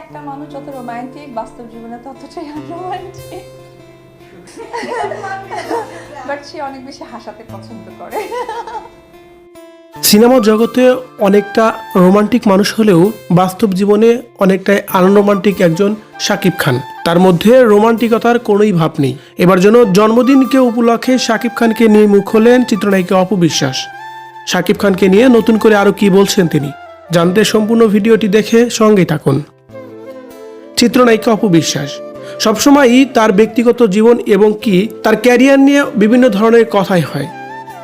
একটা মানুষ যত রোমান্টিক বাস্তব জীবনে ততটাই আনরোমান্টিক বাট সে অনেক বেশি হাসাতে পছন্দ করে। সিনেমা জগতে অনেকটা রোমান্টিক মানুষ হলেও বাস্তব জীবনে অনেকটাই আনরোমান্টিক একজন শাকিব খান। তার মধ্যে রোমান্টিকতার কোনোই ভাব নেই। এবার যেন জন্মদিনকে উপলক্ষে শাকিব খানকে নিয়ে মুখ হলেন চিত্রনায়িকা অপবিশ্বাস শাকিব খানকে নিয়ে নতুন করে আরও কি বলছেন তিনি? জানতে সম্পূর্ণ ভিডিওটি দেখে সঙ্গেই থাকুন। চিত্রনায়িকা অপবিশ্বাস সবসময়ই তার ব্যক্তিগত জীবন এবং কি তার ক্যারিয়ার নিয়ে বিভিন্ন ধরনের কথাই হয়।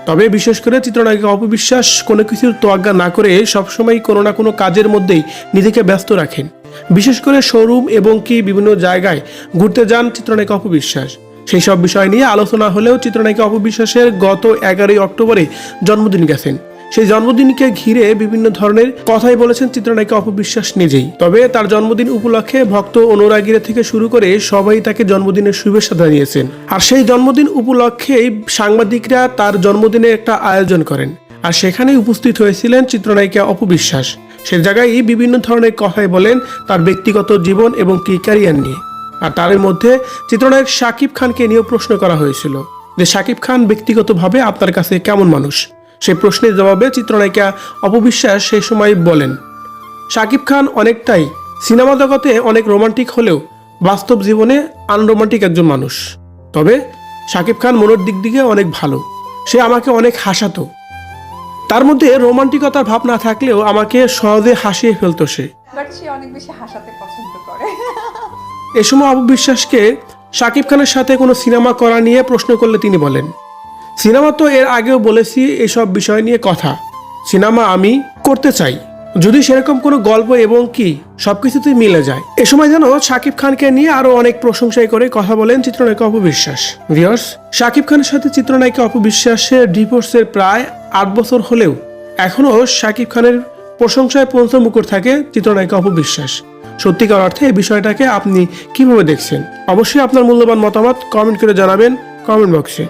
তবে বিশেষ করে চিত্রনায়িকা অপবিশ্বাস কোনো কিছুর তোয়াজ্ঞা না করে সবসময় কোনো না কোনো কাজের মধ্যেই নিজেকে ব্যস্ত রাখেন। বিশেষ করে শোরুম এবং কি বিভিন্ন জায়গায় ঘুরতে যান চিত্রনায়িকা অপবিশ্বাস সেই সব বিষয় নিয়ে আলোচনা হলেও চিত্রনায়িকা অপবিশ্বাসের গত এগারোই অক্টোবরে জন্মদিন গেছেন। সেই জন্মদিনকে ঘিরে বিভিন্ন ধরনের কথাই বলেছেন চিত্রনায়িকা অপবিশ্বাস নিজেই। তবে তার জন্মদিন উপলক্ষে ভক্ত অনুরাগীরা থেকে শুরু করে সবাই তাকে জন্মদিনের শুভেচ্ছা জানিয়েছেন। আর সেই জন্মদিন উপলক্ষেই সাংবাদিকরা তার জন্মদিনে একটা আয়োজন করেন। আর সেখানে উপস্থিত হয়েছিলেন চিত্রনায়িকা অপবিশ্বাস। সে জায়গায় বিভিন্ন ধরনের কথাই বলেন তার ব্যক্তিগত জীবন এবং কি ক্যারিয়ার নিয়ে। আর তার মধ্যে চিত্রনায়ক শাকিব খানকে নিয়েও প্রশ্ন করা হয়েছিল যে শাকিব খান ব্যক্তিগতভাবে আপনার কাছে কেমন মানুষ? সেই প্রশ্নের জবাবে চিত্রনায়িকা অপবিশ্বাস সেই সময় বলেন শাকিব খান অনেকটাই সিনেমা জগতে অনেক রোমান্টিক হলেও বাস্তব জীবনে আনরোমান্টিক একজন মানুষ। তবে শাকিব খান মনের দিক দিকে অনেক ভালো। সে আমাকে অনেক হাসাতো। তার মধ্যে রোমান্টিকতার ভাব না থাকলেও আমাকে সহজে হাসিয়ে ফেলতো সে। বাট সে অনেক বেশি হাসাতে পছন্দ করে। এ সময় অপবিশ্বাসকে শাকিব খানের সাথে কোনো সিনেমা করা নিয়ে প্রশ্ন করলে তিনি বলেন সিনেমা তো এর আগেও বলেছি এসব বিষয় নিয়ে কথা। সিনেমা আমি করতে চাই। যদি সেরকম কোনো গল্প এবং কি, সবকিছুতেই মিলে যায়। এ সময় যেন শাকিব খানকে নিয়ে আরও অনেক প্রশংসাই করে কথা বলেন চিত্রনায়িকা অপবিশ্বাস। ভিউয়ার্স শাকিব খানের সাথে চিত্রনায়িকা অপবিশ্বাসের ডিভোর্সের প্রায় আট বছর হলেও এখনও শাকিব খানের প্রশংসায় পঞ্চমুখর থাকে চিত্রনায়িকা অপবিশ্বাস। সত্যিকার অর্থে এই বিষয়টাকে আপনি কীভাবে দেখছেন? অবশ্যই আপনার মূল্যবান মতামত কমেন্ট করে জানাবেন কমেন্ট বক্সে।